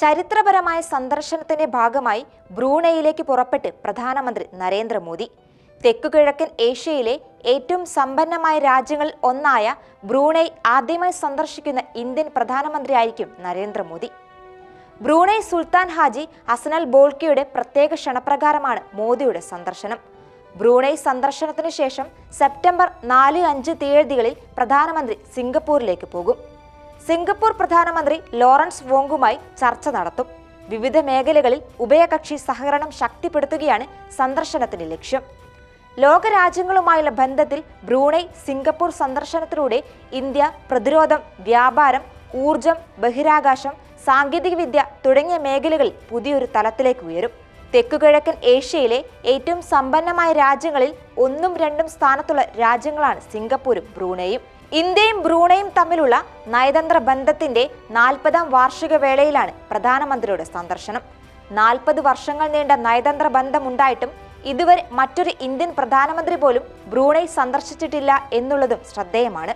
ചരിത്രപരമായ സന്ദർശനത്തിന്റെ ഭാഗമായി ബ്രൂണയിലേക്ക് പുറപ്പെട്ട് പ്രധാനമന്ത്രി നരേന്ദ്രമോദി. തെക്കുകിഴക്കൻ ഏഷ്യയിലെ ഏറ്റവും സമ്പന്നമായ രാജ്യങ്ങളിൽ ഒന്നായ ബ്രൂണൈ ആദ്യമായി സന്ദർശിക്കുന്ന ഇന്ത്യൻ പ്രധാനമന്ത്രിയായിരിക്കും നരേന്ദ്രമോദി. ബ്രൂണൈ സുൽത്താൻ ഹാജി അസനൽ ബോൾക്കിയുടെ പ്രത്യേക ക്ഷണപ്രകാരമാണ് മോദിയുടെ സന്ദർശനം. ബ്രൂണൈ സന്ദർശനത്തിന് ശേഷം സെപ്റ്റംബർ നാല് അഞ്ച് തീയതികളിൽ പ്രധാനമന്ത്രി സിംഗപ്പൂരിലേക്ക് പോകും. സിംഗപ്പൂർ പ്രധാനമന്ത്രി ലോറൻസ് വോങ്കുമായി ചർച്ച നടത്തും. വിവിധ മേഖലകളിൽ ഉഭയകക്ഷി സഹകരണം ശക്തിപ്പെടുത്തുകയാണ് സന്ദർശനത്തിന്റെ ലക്ഷ്യം. ലോകരാജ്യങ്ങളുമായുള്ള ബന്ധത്തിൽ ബ്രൂണൈ സിംഗപ്പൂർ സന്ദർശനത്തിലൂടെ ഇന്ത്യ പ്രതിരോധം വ്യാപാരം ഊർജം ബഹിരാകാശം സാങ്കേതികവിദ്യ തുടങ്ങിയ മേഖലകളിൽ പുതിയൊരു തലത്തിലേക്ക് ഉയരും. തെക്കുകിഴക്കൻ ഏഷ്യയിലെ ഏറ്റവും സമ്പന്നമായ രാജ്യങ്ങളിൽ ഒന്നും രണ്ടും സ്ഥാനത്തുള്ള രാജ്യങ്ങളാണ് സിംഗപ്പൂരും ബ്രൂണയും. ഇന്ത്യയും ബ്രൂണയും തമ്മിലുള്ള നയതന്ത്ര ബന്ധത്തിന്റെ നാൽപ്പതാം വാർഷിക വേളയിലാണ് പ്രധാനമന്ത്രിയുടെ സന്ദർശനം. നാൽപ്പത് വർഷങ്ങൾ നീണ്ട നയതന്ത്ര ബന്ധമുണ്ടായിട്ടും ഇതുവരെ മറ്റൊരു ഇന്ത്യൻ പ്രധാനമന്ത്രി പോലും ബ്രൂണൈ സന്ദർശിച്ചിട്ടില്ല എന്നുള്ളതും ശ്രദ്ധേയമാണ്.